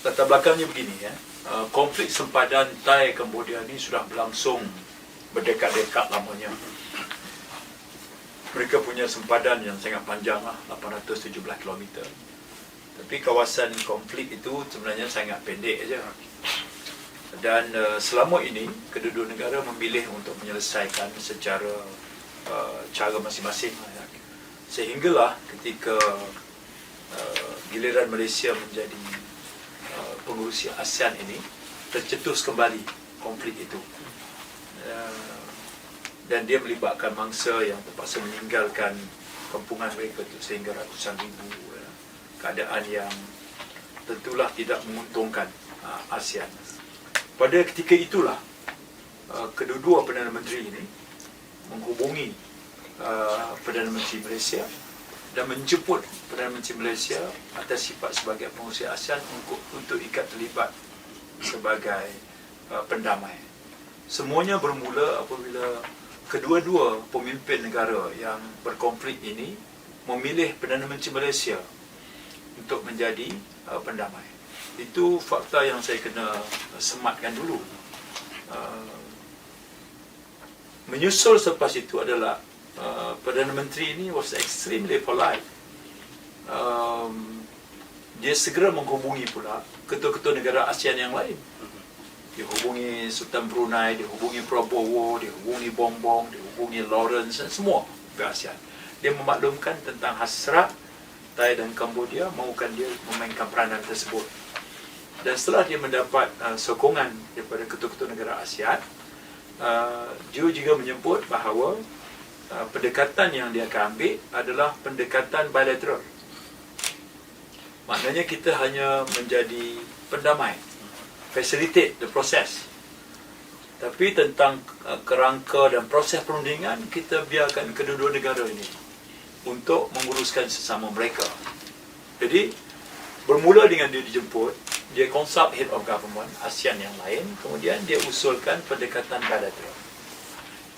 latar belakangnya begini ya. Uh, konflik sempadan Thai Cambodia ni sudah berlangsung berdekat-dekat lamanya. Mereka punya sempadan yang sangat panjang lah, 817 km. Tapi kawasan konflik itu sebenarnya sangat pendek saja. Dan uh, selama ini kedua-dua negara memilih untuk menyelesaikan secara uh, cara masing-masing. Ya. Sehinggalah ketika uh, giliran Malaysia menjadi pengurusi ASEAN ini tercetus kembali konflik itu. Uh, dan dia melibatkan mangsa yang terpaksa meninggalkan kampungan mereka itu sehingga ratusan ribu ya. keadaan yang tentulah tidak menguntungkan uh, ASEAN. Pada ketika itulah kedua-dua Perdana Menteri ini menghubungi Perdana Menteri Malaysia dan menjemput Perdana Menteri Malaysia atas sifat sebagai pengurusi ASEAN untuk, untuk ikat terlibat sebagai uh, pendamai. Semuanya bermula apabila kedua-dua pemimpin negara yang berkonflik ini memilih Perdana Menteri Malaysia untuk menjadi uh, pendamai. Itu fakta yang saya kena sematkan dulu. Uh, menyusul selepas itu adalah uh, Perdana Menteri ini was extremely polite. Um, dia segera menghubungi pula ketua-ketua negara ASEAN yang lain dihubungi Sultan Brunei, dihubungi Prabowo, dihubungi Bongbong, dihubungi Lawrence dan semua ke ASEAN. Dia memaklumkan tentang hasrat Thai dan Cambodia mahukan dia memainkan peranan tersebut. Dan setelah dia mendapat uh, sokongan daripada ketua-ketua negara ASEAN, uh, dia juga menyebut bahawa uh, pendekatan yang dia akan ambil adalah pendekatan bilateral. Maknanya kita hanya menjadi pendamai facilitate the process. Tapi tentang uh, kerangka dan proses perundingan, kita biarkan kedua-dua negara ini untuk menguruskan sesama mereka. Jadi, bermula dengan dia dijemput, dia consult head of government ASEAN yang lain, kemudian dia usulkan pendekatan bilateral.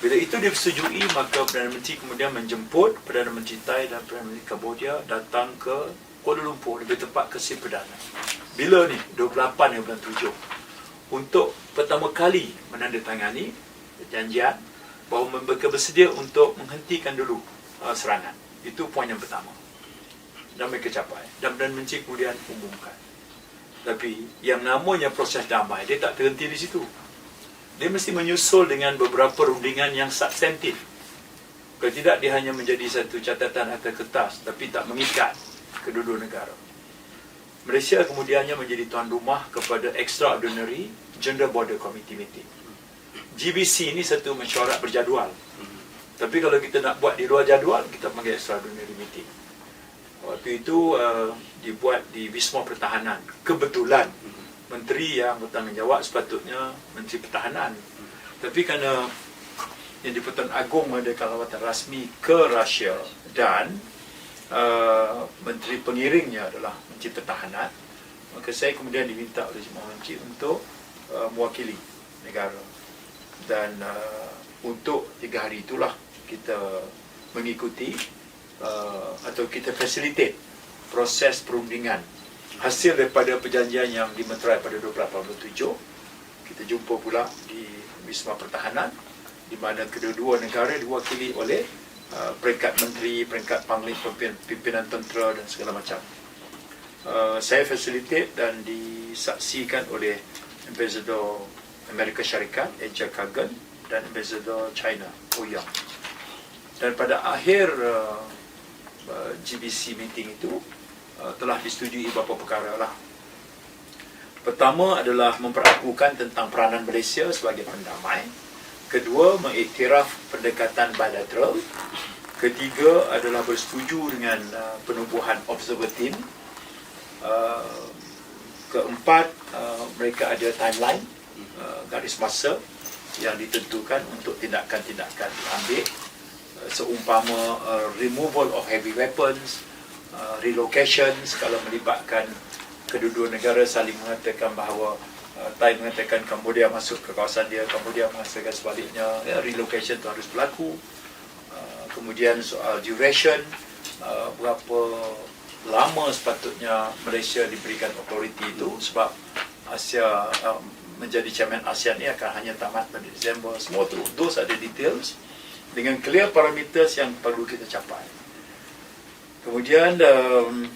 Bila itu disetujui, maka Perdana Menteri kemudian menjemput Perdana Menteri Thai dan Perdana Menteri Cambodia datang ke Kuala Lumpur, lebih tepat ke Si Perdana. Bila ni? 28 bulan 7. Untuk pertama kali menandatangani perjanjian bahawa mereka bersedia untuk menghentikan dulu uh, serangan. Itu poin yang pertama. Dan mereka capai. Dan Perdana Menteri kemudian umumkan. Tapi yang namanya proses damai, dia tak terhenti di situ. Dia mesti menyusul dengan beberapa rundingan yang substantif. Kalau tidak, dia hanya menjadi satu catatan atas kertas tapi tak mengikat kedua-dua negara. Malaysia kemudiannya menjadi tuan rumah kepada Extraordinary General Border Committee meeting. GBC ini satu mesyuarat berjadual. Tapi kalau kita nak buat di luar jadual, kita panggil Extraordinary meeting. Waktu itu uh, dibuat di Wisma Pertahanan. Kebetulan menteri yang bertanggungjawab sepatutnya Menteri Pertahanan. Tapi kerana yang di-Pertuan Agong mengadakan lawatan rasmi ke Rusia dan uh, menteri pengiringnya adalah Menteri Pertahanan, maka saya kemudian diminta oleh Semua Menteri untuk uh, mewakili negara. Dan uh, untuk tiga hari itulah kita mengikuti uh, atau kita facilitate proses perundingan hasil daripada perjanjian yang dimeterai pada 28 kita jumpa pula di Wisma Pertahanan di mana kedua-dua negara diwakili oleh uh, peringkat menteri, peringkat panglima pimpinan, tentera dan segala macam. Uh, saya facilitate dan disaksikan oleh Ambassador Amerika Syarikat, Eja Kagan dan Ambassador China, Ouyang. Dan pada akhir uh, uh, GBC meeting itu telah disetujui beberapa perkara lah. Pertama adalah memperakukan tentang peranan Malaysia sebagai pendamai. Kedua, mengiktiraf pendekatan bilateral. Ketiga adalah bersetuju dengan uh, penubuhan observer team. Uh, keempat, uh, mereka ada timeline, uh, garis masa yang ditentukan untuk tindakan-tindakan diambil. Uh, seumpama uh, removal of heavy weapons, uh, relocations kalau melibatkan kedua-dua negara saling mengatakan bahawa uh, Thai mengatakan Cambodia masuk ke kawasan dia, Cambodia mengatakan sebaliknya, ya, relocation itu harus berlaku. Uh, kemudian soal duration, uh, berapa lama sepatutnya Malaysia diberikan authority itu sebab Asia uh, menjadi chairman ASEAN ni akan hanya tamat pada Disember. Semua tu, those ada details dengan clear parameters yang perlu kita capai. Kemudian um,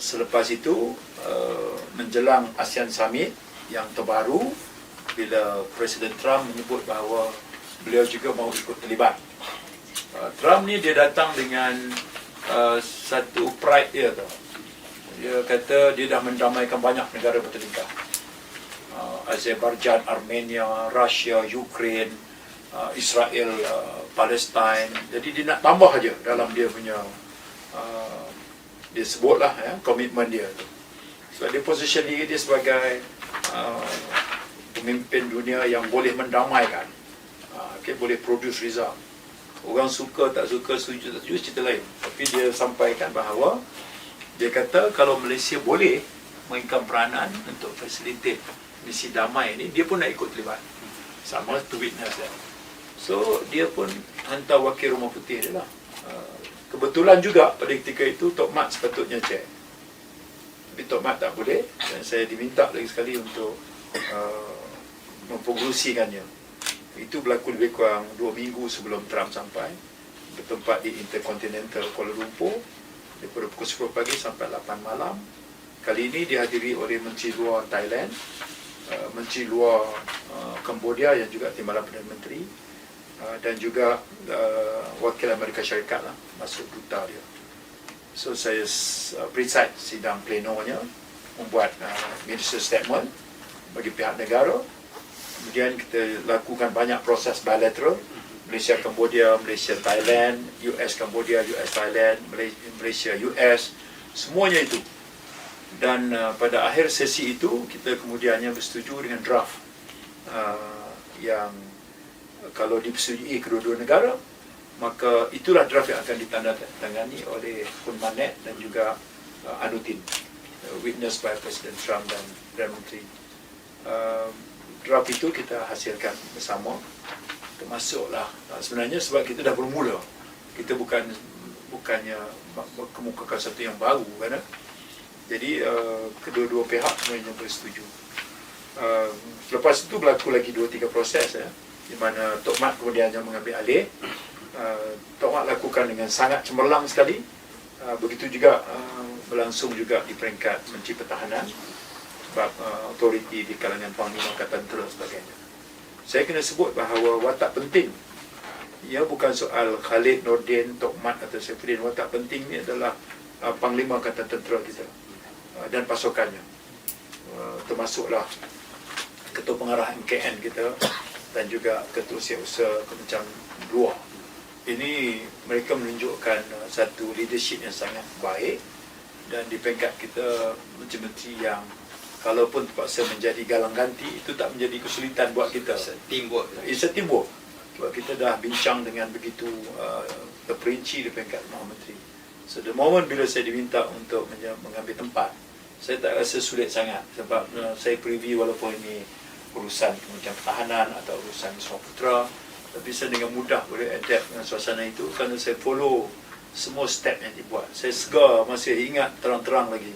selepas itu uh, menjelang ASEAN Summit yang terbaru bila Presiden Trump menyebut bahawa beliau juga mahu ikut terlibat. Uh, Trump ni dia datang dengan uh, satu pride dia tu. Dia kata dia dah mendamaikan banyak negara bertelingkah. Uh, Azerbaijan, Armenia, Russia, Ukraine, uh, Israel, uh, Palestine. Jadi dia nak tambah aja dalam dia punya uh, dia sebutlah ya komitmen dia tu. So dia position diri dia sebagai uh, pemimpin dunia yang boleh mendamaikan. Uh, okay, boleh produce result. Orang suka tak suka setuju tak setuju cerita lain. Tapi dia sampaikan bahawa dia kata kalau Malaysia boleh mainkan peranan untuk facilitate misi damai ini dia pun nak ikut terlibat. Sama to witness that. So dia pun hantar wakil rumah putih dia lah. Uh, kebetulan juga pada ketika itu Tok Mat sepatutnya chair. Tapi Tok Mat tak boleh dan saya diminta lagi sekali untuk uh, mempengerusikannya. Itu berlaku lebih kurang dua minggu sebelum Trump sampai bertempat di Intercontinental Kuala Lumpur daripada pukul 10 pagi sampai 8 malam. Kali ini dihadiri oleh Menteri Luar Thailand, uh, Menteri Luar uh, Cambodia yang juga Timbalan Perdana Menteri uh, dan juga uh, Wakil Amerika Syarikat lah, masuk duta dia. So saya uh, preside sidang plenonya membuat uh, minister statement bagi pihak negara Kemudian kita lakukan banyak proses bilateral Malaysia Cambodia, Malaysia Thailand, US Cambodia, US Thailand, Malaysia US, semuanya itu. Dan uh, pada akhir sesi itu kita kemudiannya bersetuju dengan draft uh, yang kalau dipersetujui kedua-dua negara, maka itulah draft yang akan ditandatangani oleh Kun Manet dan juga uh, Anutin, uh, witness by President Trump dan Perdana Menteri. Uh, draft itu kita hasilkan bersama. Termasuklah sebenarnya sebab kita dah bermula. Kita bukan bukannya kemukakan satu yang baru kan? Jadi uh, kedua-dua pihak sebenarnya bersetuju. Uh, lepas itu berlaku lagi dua tiga proses ya di mana Tok Mat kemudian yang mengambil alih uh, Tok Mat lakukan dengan sangat cemerlang sekali uh, begitu juga uh, berlangsung juga di peringkat Menteri Pertahanan sebab uh, autoriti di kalangan Panglima Angkatan Tentera sebagainya. Saya kena sebut bahawa watak penting ia bukan soal Khalid Nordin, Tok Mat atau Saifuddin. Watak penting ini adalah uh, Panglima Angkatan Tentera kita uh, dan pasukannya. Uh, termasuklah Ketua Pengarah MKN kita dan juga Ketua Siasat Kementerian Luar. Ini mereka menunjukkan uh, satu leadership yang sangat baik dan di peringkat kita menteri-menteri yang kalaupun terpaksa menjadi galang ganti itu tak menjadi kesulitan buat kita. It's a teamwork. It's a teamwork. Sebab kita dah bincang dengan begitu uh, terperinci di peringkat Menteri. So the moment bila saya diminta untuk mengambil tempat saya tak rasa sulit sangat sebab uh, saya preview walaupun ini urusan Kementerian Pertahanan atau urusan Putra tapi saya dengan mudah boleh adapt dengan suasana itu kerana saya follow semua step yang dibuat saya segar masih ingat terang-terang lagi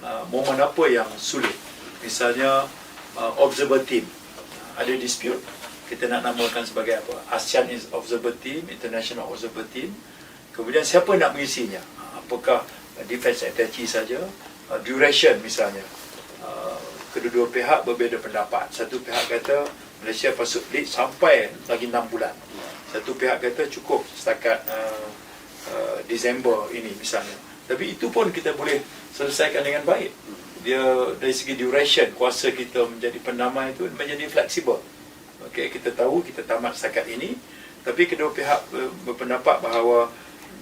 uh, momen apa yang sulit. Misalnya uh, observer team ada dispute kita nak namakan sebagai apa? ASEAN Observer Team, International Observer Team. Kemudian siapa nak mengisinya? Apakah defense attaché saja? Uh, duration misalnya. Uh, kedua-dua pihak berbeza pendapat. Satu pihak kata Malaysia pasuk lead sampai lagi 6 bulan. Satu pihak kata cukup setakat uh, uh, Disember ini misalnya. Tapi itu pun kita boleh selesaikan dengan baik. Dia dari segi duration kuasa kita menjadi pendamai itu menjadi fleksibel. Okey, kita tahu kita tamat setakat ini, tapi kedua pihak berpendapat bahawa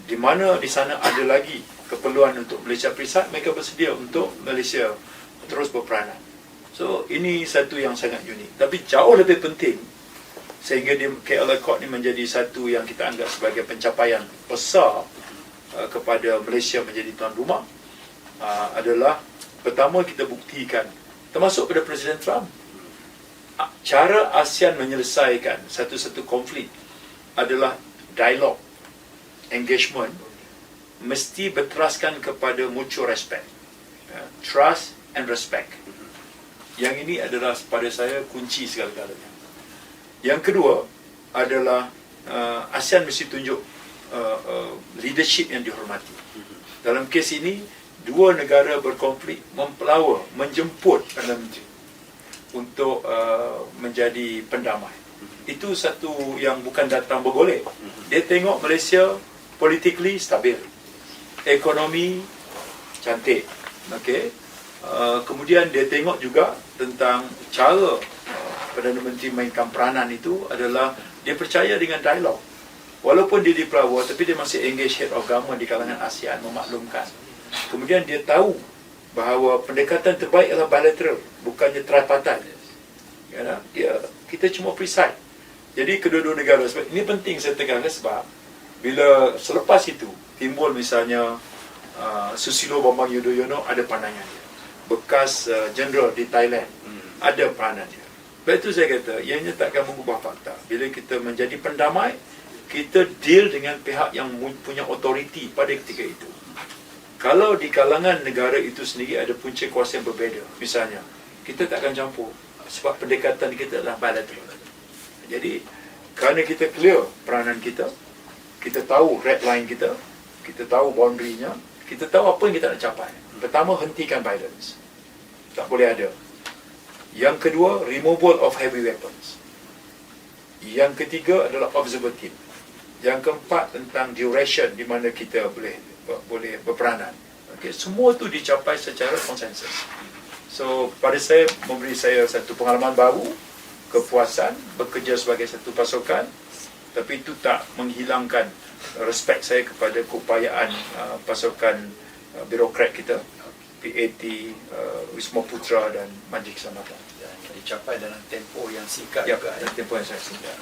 di mana di sana ada lagi keperluan untuk Malaysia Perisat, mereka bersedia untuk Malaysia terus berperanan. So, ini satu yang sangat unik. Tapi jauh lebih penting sehingga di KL Accord ini menjadi satu yang kita anggap sebagai pencapaian besar uh, kepada Malaysia menjadi tuan rumah uh, adalah pertama kita buktikan termasuk pada Presiden Trump uh, cara ASEAN menyelesaikan satu-satu konflik adalah dialog engagement mesti berteraskan kepada mutual respect. Ya, trust and respect. Yang ini adalah pada saya kunci segala-galanya. Yang kedua adalah uh, ASEAN mesti tunjuk uh, uh, leadership yang dihormati. Dalam kes ini, dua negara berkonflik mempelawa, menjemput Perdana Menteri untuk uh, menjadi pendamai. Itu satu yang bukan datang bergolek. Dia tengok Malaysia politically stabil. Ekonomi cantik. Okay. Uh, kemudian dia tengok juga tentang cara uh, Perdana Menteri mainkan peranan itu adalah dia percaya dengan dialog. Walaupun dia di Pelawa, tapi dia masih engage head of government di kalangan ASEAN memaklumkan. Kemudian dia tahu bahawa pendekatan terbaik adalah bilateral, bukannya tripartite. Ya, dia, kita cuma preside. Jadi kedua-dua negara, sebab ini penting saya tekankan sebab bila selepas itu timbul misalnya uh, Susilo Bambang Yudhoyono ada pandangan dia. Bekas uh, general di Thailand ada peranan dia. Sebab itu saya kata, ianya takkan mengubah fakta. Bila kita menjadi pendamai, kita deal dengan pihak yang punya otoriti pada ketika itu. Kalau di kalangan negara itu sendiri ada punca kuasa yang berbeza, misalnya, kita takkan campur sebab pendekatan kita adalah bilateral. Jadi, kerana kita clear peranan kita, kita tahu red line kita, kita tahu boundary-nya, kita tahu apa yang kita nak capai. Pertama, hentikan violence. Tak boleh ada. Yang kedua, removal of heavy weapons. Yang ketiga adalah observer team. Yang keempat tentang duration di mana kita boleh boleh berperanan. Okay, semua tu dicapai secara konsensus. So pada saya memberi saya satu pengalaman baru, kepuasan bekerja sebagai satu pasukan, tapi itu tak menghilangkan respect saya kepada keupayaan uh, pasukan uh, birokrat kita, PAT, uh, Wisma Putra dan Majlis Keselamatan. dan dicapai dalam tempoh yang singkat Ya, juga dan ya. tempoh yang saya singkat.